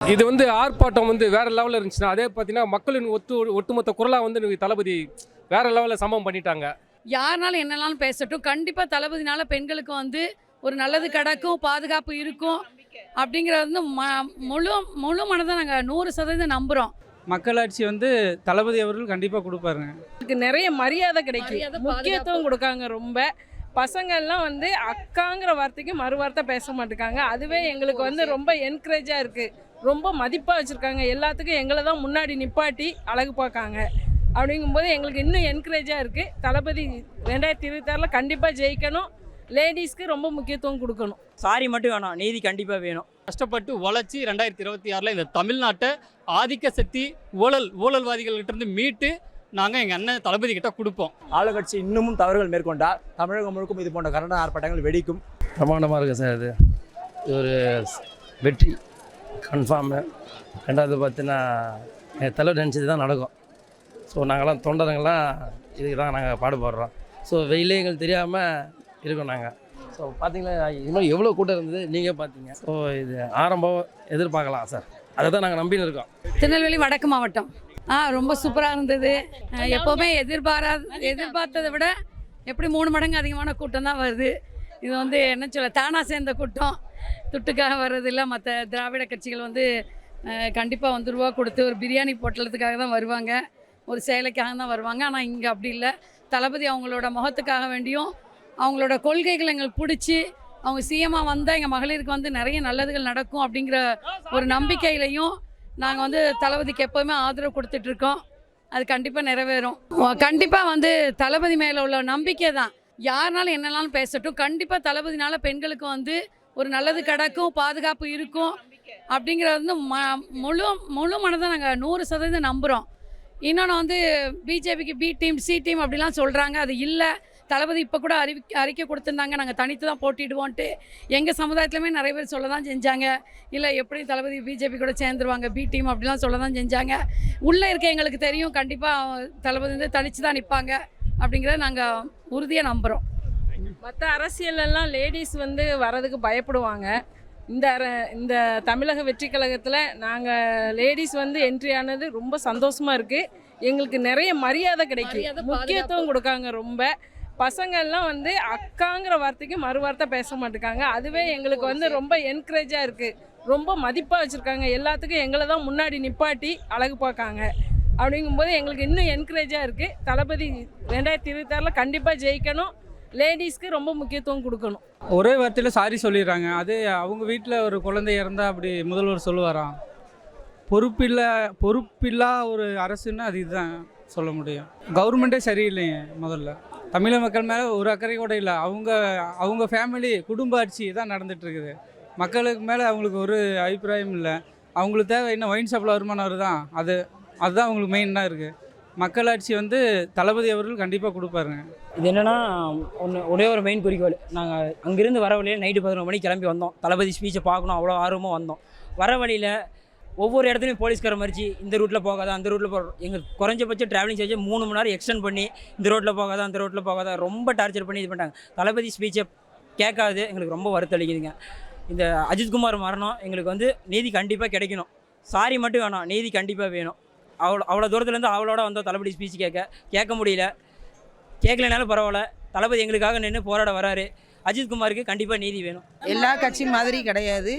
இது வந்து ஆர்ப்பாட்டம் வந்து வேற லெவலில் இருந்துச்சுன்னா அதே பார்த்தீங்கன்னா மக்களின் ஒத்து ஒட்டுமொத்த குரலாக வந்து இன்னைக்கு தளபதி வேற லெவலில் சம்பவம் பண்ணிட்டாங்க. யாருனாலும் என்னனாலும் பேசட்டும். கண்டிப்பாக தளபதினால பெண்களுக்கு வந்து ஒரு நல்லது கிடக்கும் பாதுகாப்பு இருக்கும் அப்படிங்கிறது வந்து ம முழு முழு மனதை நாங்கள் நூறு சதவீதம் நம்புகிறோம் மக்களாட்சி வந்து தளபதி அவர்கள் கண்டிப்பாக கொடுப்பாருங்க. இதுக்கு நிறைய மரியாதை கிடைக்கும். முக்கியத்துவம் கொடுக்காங்க ரொம்ப. பசங்கள்லாம் வந்து அக்காங்கிற வார்த்தைக்கு மறு வார்த்தை பேச மாட்டேங்காங்க அதுவே எங்களுக்கு வந்து ரொம்ப என்கரேஜாக இருக்குது ரொம்ப மதிப்பாக வச்சுருக்காங்க. எல்லாத்துக்கும் எங்களை தான் முன்னாடி நிப்பாட்டி அழகு பார்க்காங்க. அப்படிங்கும்போது எங்களுக்கு இன்னும் என்கரேஜாக இருக்குது தளபதி ரெண்டாயிரத்தி இருபத்தாறில் கண்டிப்பாக ஜெயிக்கணும். லேடிஸ்க்கு ரொம்ப முக்கியத்துவம் கொடுக்கணும். சாரி மட்டும் வேணாம். நீதி கண்டிப்பாக வேணும். கஷ்டப்பட்டு உழைச்சி ரெண்டாயிரத்தி இருபத்தி ஆறில் இந்த தமிழ்நாட்டை ஆதிக்க சக்தி ஊழல் ஊழல்வாதிகள்கிட்ட இருந்து மீட்டு நாங்கள் எங்கள் அண்ணன் தளபதி கிட்ட கொடுப்போம். ஆளுங்கட்சி இன்னமும் தவறுகள் மேற்கொண்டால் தமிழகம் முழுக்கும் இது போன்ற கண்டன ஆர்ப்பாட்டங்கள் வெடிக்கும். பிரமாண்டமாக இருக்குது சார் இது ஒரு வெற்றி. கன்ஃபார்மு ரெண்டாவது பார்த்தீங்கன்னா எங்கள் தலைவர் நினச்சது தான் நடக்கும். ஸோ நாங்கள்லாம் தொண்டருங்கெல்லாம் இதுக்கு தான் நாங்கள் பாடுபடுறோம். ஸோ வெயிலே எங்களுக்கு தெரியாமல் இருக்கோம் நாங்கள் ஸோ பார்த்தீங்களா இன்னும் எவ்வளோ கூட்டம் இருந்தது நீங்கள் பார்த்தீங்க ஸோ இது ஆரம்பம் எதிர்பார்க்கலாம் சார் அதை தான் நாங்கள் நம்பின்னு இருக்கோம். திருநெல்வேலி வடக்கு மாவட்டம். ஆ ரொம்ப சூப்பராக இருந்தது. எப்போவுமே எதிர்பாராத எதிர்பார்த்ததை விட எப்படி மூணு மடங்கு அதிகமான கூட்டம் தான் வருது. இது வந்து என்ன சொல்ல தானாக சேர்ந்த கூட்டம். துட்டுக்காக வர்றதில்ல. மற்ற திராவிட கட்சிகள் வந்து கண்டிப்பாக வந்து ரூபா கொடுத்து ஒரு பிரியாணி போட்டலத்துக்காக தான் வருவாங்க. ஒரு சேலைக்காக தான் வருவாங்க. ஆனால் இங்கே அப்படி இல்லை. தளபதி அவங்களோட முகத்துக்காக வேண்டியும் அவங்களோட கொள்கைகள் எங்களுக்கு பிடிச்சி அவங்க சிஎம்மாக வந்தால் எங்கள் மகளிருக்கு வந்து நிறைய நல்லதுகள் நடக்கும் அப்படிங்கிற ஒரு நம்பிக்கையிலையும் நாங்கள் வந்து தளபதிக்கு எப்போவுமே ஆதரவு கொடுத்துட்ருக்கோம். அது கண்டிப்பாக நிறைவேறும். கண்டிப்பாக வந்து தளபதி மேலே உள்ள நம்பிக்கை தான். யாருனாலும் என்னனாலும் பேசட்டும். கண்டிப்பாக தளபதினால பெண்களுக்கு வந்து ஒரு நல்லது கிடக்கும் பாதுகாப்பு இருக்கும் அப்படிங்கிறது வந்து ம முழு முழு மனதை நாங்கள் நூறு சதவீதம் நம்புகிறோம் இன்னொன்று வந்து பிஜேபிக்கு பி டீம் சி டீம் அப்படிலாம் சொல்கிறாங்க அது இல்லை. தளபதி இப்போ கூட அறிவி அறிக்கை கொடுத்துருந்தாங்க நாங்கள் தனித்து தான் போட்டிடுவோன்ட்டு எங்கள் சமுதாயத்துலையுமே நிறைய பேர் சொல்ல தான் செஞ்சாங்க. இல்லை எப்படி தளபதி பிஜேபி கூட சேர்ந்துருவாங்க பி டீம் அப்படிலாம் சொல்ல தான் செஞ்சாங்க. உள்ளே இருக்க எங்களுக்கு தெரியும் கண்டிப்பாக தளபதி வந்து தனித்து தான் நிற்பாங்க அப்படிங்கிறத நாங்கள் உறுதியாக நம்புகிறோம் மற்ற அரசியலெல்லாம் லேடிஸ் வந்து வரதுக்கு பயப்படுவாங்க. இந்த அர- இந்த தமிழக வெற்றி கழகத்தில் நாங்கள் லேடிஸ் வந்து என்ட்ரி ஆனது ரொம்ப சந்தோஷமாக இருக்குது எங்களுக்கு நிறைய மரியாதை கிடைக்கும் முக்கியத்துவம் கொடுக்காங்க ரொம்ப. பசங்கள்லாம் வந்து அக்காங்கிற வார்த்தைக்கு மறு வார்த்தை பேச மாட்டேங்காங்க அதுவே எங்களுக்கு வந்து ரொம்ப என்கரேஜாக இருக்குது ரொம்ப மதிப்பாக வச்சுருக்காங்க. எல்லாத்துக்கும் எங்களை தான் முன்னாடி நிப்பாட்டி அழகு பார்க்காங்க. அப்படிங்கும்போது எங்களுக்கு இன்னும் என்கரேஜாக இருக்குது தளபதி ரெண்டாயிரத்தி இருபத்தாறில் கண்டிப்பாக ஜெயிக்கணும். லேடிஸ்க்கு ரொம்ப முக்கியத்துவம் கொடுக்கணும். ஒரே வார்த்தையில் சாரி சொல்லிடுறாங்க. அது அவங்க வீட்டில் ஒரு குழந்தை இறந்தால் அப்படி முதல்வர் சொல்லுவாராம் பொறுப்பில்லை பொறுப்பில்லா ஒரு அரசுன்னு அது இதுதான் சொல்ல முடியும். கவர்மெண்ட்டே சரியில்லைங்க முதல்ல. தமிழக மக்கள் மேலே ஒரு அக்கறை கூட இல்லை. அவங்க அவங்க ஃபேமிலி குடும்ப ஆட்சி தான் நடந்துகிட்ருக்குது மக்களுக்கு மேலே அவங்களுக்கு ஒரு அபிப்பிராயம் இல்லை. அவங்களுக்கு தேவை என்ன ஒயின் ஷாப்பில் வருமானம் வருதான் அது அதுதான் அவங்களுக்கு மெயினாக இருக்குது மக்களாட்சி வந்து தளபதி அவர்கள் கண்டிப்பாக கொடுப்பாருங்க. இது என்னென்னா ஒன்று ஒரே ஒரு மெயின் குறிக்கோள். நாங்கள் அங்கேருந்து வர வழியில் நைட்டு பதினொரு மணிக்கு கிளம்பி வந்தோம். தளபதி ஸ்பீச்சை பார்க்கணும் அவ்வளோ ஆர்வமாக வந்தோம். வர வழியில் ஒவ்வொரு இடத்துலையும் போலீஸ்கார மறிச்சு இந்த ரூட்டில் போகாத அந்த ரூட்டில் போகிறோம் எங்கள் குறைஞ்சபட்சம் ட்ராவலிங் சார்ஜ் மூணு மணி நேரம் எக்ஸ்டெண்ட் பண்ணி இந்த ரோட்டில் போகாத அந்த ரோட்டில் போகாத ரொம்ப டார்ச்சர் பண்ணி இது பண்ணிட்டாங்க. தளபதி ஸ்பீச்சை கேட்காது எங்களுக்கு ரொம்ப வருத்தளிக்குதுங்க இந்த அஜித்குமார் மரணம் எங்களுக்கு வந்து நீதி கண்டிப்பாக கிடைக்கணும். சாரி மட்டும் வேணாம் நீதி கண்டிப்பாக வேணும். அவ்வளோ அவ்வளோ தூரத்துலேருந்து அவளோட வந்தோம் தளபதி ஸ்பீச் கேட்க கேட்க முடியல. கேட்கலனாலும் பரவாயில்ல. தளபதி எங்களுக்காக நின்று போராட வராரு. அஜித்குமாருக்கு கண்டிப்பாக நீதி வேணும். எல்லா கட்சி மாதிரி கிடையாது.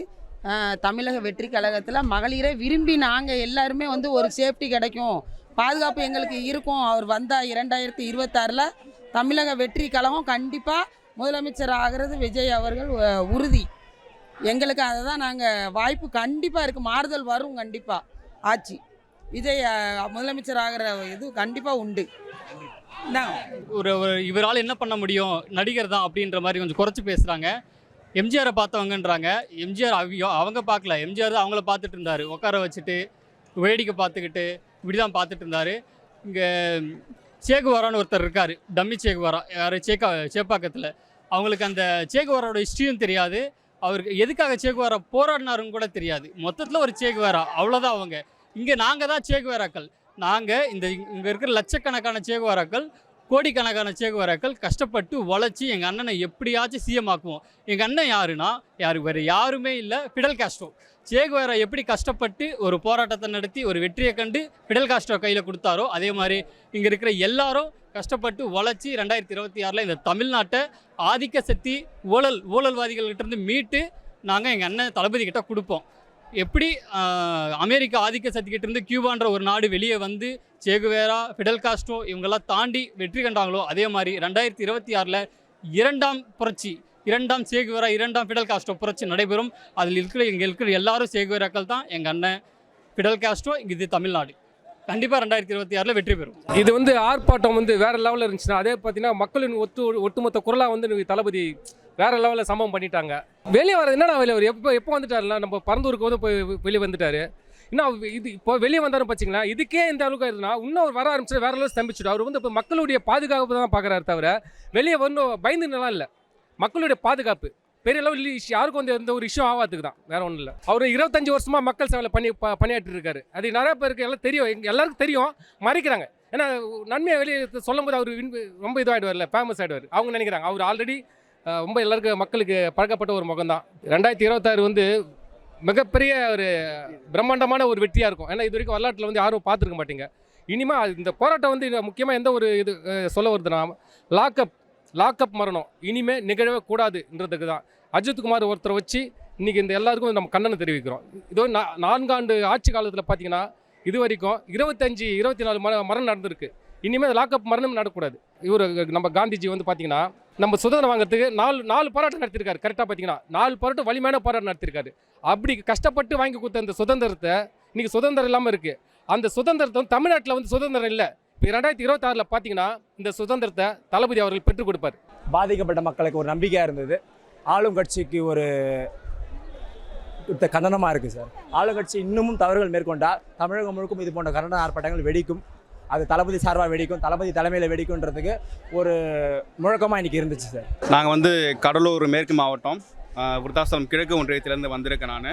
தமிழக வெற்றி கழகத்தில் மகளிரை விரும்பி நாங்கள் எல்லாருமே வந்து ஒரு சேஃப்டி கிடைக்கும். பாதுகாப்பு எங்களுக்கு இருக்கும். அவர் வந்தால் இரண்டாயிரத்தி இருபத்தாறில் தமிழக வெற்றி கழகம் கண்டிப்பாக முதலமைச்சர் ஆகிறது விஜய் அவர்கள் உறுதி. எங்களுக்கு அதை தான் நாங்கள் வாய்ப்பு கண்டிப்பாக இருக்குது மாறுதல் வரும் கண்டிப்பாக ஆட்சி. விஜய் முதலமைச்சர் ஆகிற இது கண்டிப்பாக உண்டு. ஒரு ஒரு இவரால் என்ன பண்ண முடியும்? நடிகர் தான் அப்படின்ற மாதிரி கொஞ்சம் குறைச்சி பேசுகிறாங்க எம்ஜிஆரை பார்த்தவங்கன்றாங்க. எம்ஜிஆர் அவியோ அவங்க பார்க்கல. எம்ஜிஆர் தான் அவங்கள பார்த்துட்டு இருந்தார். உட்கார வச்சுட்டு வேடிக்கை பார்த்துக்கிட்டு இப்படி தான் பார்த்துட்டு இருந்தார். இங்கே சேகுவாரான்னு ஒருத்தர் இருக்கார். டம்மி சேகுவாரா யார்? சேக்கா சேப்பாக்கத்தில். அவங்களுக்கு அந்த சேகுவாரோட ஹிஸ்ட்ரியும் தெரியாது. அவருக்கு எதுக்காக சேகுவாரா போராடினாருன்னு கூட தெரியாது. மொத்தத்தில் ஒரு சேகுவாரா. அவ்வளோதான் அவங்க. இங்கே நாங்கள் தான் சேகுவாராக்கள். நாங்கள் இந்த இங்கே இருக்கிற லட்சக்கணக்கான சேகுவாராக்கள் கோடிக்கணக்கான சேகுவராக்கள் கஷ்டப்பட்டு உழைச்சி எங்கள் அண்ணனை எப்படியாச்சும் சிஎம் ஆக்குவோம். எங்கள் அண்ணன் யாருன்னா யாரு வேறு யாருமே இல்லை ஃபிடல் காஸ்ட்ரோ சேகுவேரா எப்படி கஷ்டப்பட்டு ஒரு போராட்டத்தை நடத்தி ஒரு வெற்றியை கண்டு ஃபிடல் காஸ்ட்ரோ கையில் கொடுத்தாரோ அதே மாதிரி இங்கே இருக்கிற எல்லாரும் கஷ்டப்பட்டு உழைச்சி ரெண்டாயிரத்தி இருபத்தி ஆறில் இந்த தமிழ்நாட்டை ஆதிக்க சக்தி ஊழல் ஊழல்வாதிகள்கிட்ட இருந்து மீட்டு நாங்கள் எங்கள் அண்ணன் தளபதி கிட்ட கொடுப்போம். எப்படி அமெரிக்க ஆதிக்க சக்திக்கிட்ட இருந்து கியூபான்ற ஒரு நாடு வெளியே வந்து சேகுவேரா ஃபிடல் காஸ்ட்ரோ இவங்கெல்லாம் தாண்டி வெற்றி கண்டாங்களோ அதே மாதிரி ரெண்டாயிரத்தி இருபத்தி ஆறில் இரண்டாம் புரட்சி இரண்டாம் சேகுவேரா இரண்டாம் ஃபிடல் காஸ்ட்ரோ புரட்சி நடைபெறும். அதில் இருக்கிற இங்கே இருக்கிற எல்லாரும் சேகுவேராக்கள் தான். எங்கள் அண்ணன் ஃபிடல் காஸ்ட்ரோ இது தமிழ்நாடு. கண்டிப்பாக ரெண்டாயிரத்தி இருபத்தி ஆறில் வெற்றி பெறும். இது வந்து ஆர்ப்பாட்டம் வந்து வேறு லெவலில் இருந்துச்சுன்னா அதே பார்த்தீங்கன்னா மக்களின் ஒத்து ஒட்டுமொத்த குரலாக வந்து தளபதி வேற லெவலில் சம்பவம் பண்ணிட்டாங்க. வெளியே வர என்னடா வெளியே அவர் எப்போ எப்போ வந்துட்டாருல நம்ம பரந்தூருக்கு வந்து போய் வெளியே வந்துட்டாரு. இன்னும் இது இப்போ வெளியே வந்தாலும் பார்த்தீங்களா இதுக்கே இந்த அளவுக்கு ஆயிருதுன்னா இன்னும் அவர் வர ஆரம்பிச்சு வேற லெவலில் ஸ்தம்பிச்சுட்டு அவர் வந்து இப்போ மக்களுடைய பாதுகாப்பு தான் பார்க்குறாரு தவிர வெளியே வரணும் பயந்துலாம் இல்லை. மக்களுடைய பாதுகாப்பு. பெரிய லெவல் இஷ்யூ யாருக்கும் வந்து எந்த ஒரு இஷ்யூ ஆகாதுக்கு தான். வேற ஒன்றும் இல்லை. அவர் இருபத்தஞ்சு வருஷமாக மக்கள் சேவையில் பண்ணி ப- பணியாற்றி இருக்காரு. அது நிறைய பேருக்கு எல்லாம் தெரியும். எல்லாருக்கும் தெரியும். மறைக்கிறாங்க. ஏன்னா நன்மையை வெளியே சொல்லும் போது அவர் ரொம்ப இதுவாகிடுவார்ல ஃபேமஸ் ஆகிடுவார் அவங்க நினைக்கிறாங்க. அவர் ஆல்ரெடி ரொம்ப எல்லாருக்கும் மக்களுக்கு பழக்கப்பட்ட ஒரு முகம் தான் ரெண்டாயிரத்தி இருபத்தாறு வந்து மிகப்பெரிய ஒரு பிரம்மாண்டமான ஒரு வெற்றியாக இருக்கும். ஏன்னா இது வரைக்கும் வரலாற்றில் வந்து யாரும் பார்த்துருக்க மாட்டீங்க. இனிமேல் இந்த போராட்டம் வந்து முக்கியமாக எந்த ஒரு இது சொல்ல வருதுன்னா லாக்அப் லாக்அப் மரணம். இனிமே நிகழவே கூடாதுன்றதுக்கு தான். அஜித்குமார் ஒருத்தரை வச்சு இன்றைக்கி இந்த எல்லாருக்கும் நம்ம கண்டனம் தெரிவிக்கிறோம். இதோ நா நான்காண்டு ஆட்சி காலத்தில் பார்த்தீங்கன்னா இது வரைக்கும் இருபத்தஞ்சி இருபத்தி நாலு மர மரணம் நடந்திருக்கு. இனிமேல் லாக்அப் மரணம் நடக்கக்கூடாது. இவர் நம்ம காந்திஜி வந்து பார்த்திங்கன்னா நம்ம சுதந்திரம் வாங்குறதுக்கு நாலு நாலு போராட்டம் நடத்திருக்காரு கரெக்டாக பார்த்தீங்கன்னா நாலு போராட்டம் வலிமையான போராட்டம் நடத்திருக்காரு அப்படி கஷ்டப்பட்டு வாங்கி கொடுத்த அந்த சுதந்திரத்தை இன்றைக்கி சுதந்திரம் இல்லாமல் இருக்குது அந்த சுதந்திரத்தை தமிழ்நாட்டில் வந்து சுதந்திரம் இல்லை. இப்போ ரெண்டாயிரத்தி இருபத்தாறில் பார்த்தீங்கன்னா இந்த சுதந்திரத்தை தளபதி அவர்கள் பெற்றுக் கொடுப்பார். பாதிக்கப்பட்ட மக்களுக்கு ஒரு நம்பிக்கையாக இருந்தது. ஆளும் கட்சிக்கு ஒரு கண்டனமாக இருக்குது சார். ஆளுங்கட்சி இன்னமும் தவறுகள் மேற்கொண்டால் தமிழகம் முழுக்கும் இது போன்ற கண்டன ஆர்ப்பாட்டங்கள் வெடிக்கும். அது தளபதி சார்பாக வெடிக்கும் தளபதி தலைமையில் வெடிக்கும்ன்றதுக்கு ஒரு முழக்கமாக இன்றைக்கி இருந்துச்சு சார். நாங்கள் வந்து கடலூர் மேற்கு மாவட்டம் விருத்தாசலம் கிழக்கு ஒன்றியத்திலேருந்து வந்திருக்கேன் நான்.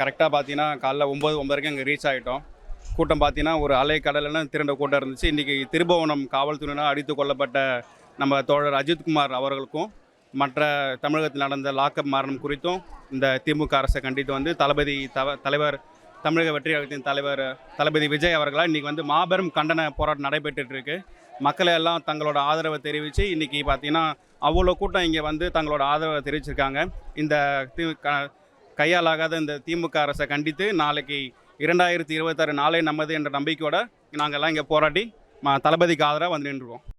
கரெக்டாக பார்த்தீங்கன்னா காலைல ஒம்பது ஒம்பதுக்கு அங்கே ரீச் ஆகிட்டோம் கூட்டம் பார்த்தீங்கன்னா ஒரு அலை கடலெல்லாம் திரண்ட கூட்டம் இருந்துச்சு. இன்றைக்கி திருபுவனம் காவல்துறையினால் அடித்து கொல்லப்பட்ட நம்ம தோழர் அஜித்குமார் அவர்களுக்கும் மற்ற தமிழகத்தில் நடந்த லாக்அப் மரணம் குறித்தும் இந்த திமுக அரசை கண்டித்து வந்து தளபதி தவ தலைவர் தமிழக வெற்றி கழகத்தின் தலைவர் தளபதி விஜய் அவர்களால் இன்றைக்கி வந்து மாபெரும் கண்டன போராட்டம் நடைபெற்றுட்டு இருக்கு. மக்களை எல்லாம் தங்களோட ஆதரவை தெரிவித்து இன்றைக்கி பார்த்தீங்கன்னா அவ்வளோ கூட்டம் இங்கே வந்து தங்களோட ஆதரவை தெரிவிச்சிருக்காங்க. இந்த தி க- கையாலாகாத இந்த திமுக அரசை கண்டித்து நாளைக்கு இரண்டாயிரத்தி இருபத்தாறு நாளே நமது என்ற நம்பிக்கையோடு நாங்கள்லாம் இங்கே போராட்டி தளபதிக்கு ஆதரவாக வந்து நின்றுருவோம்.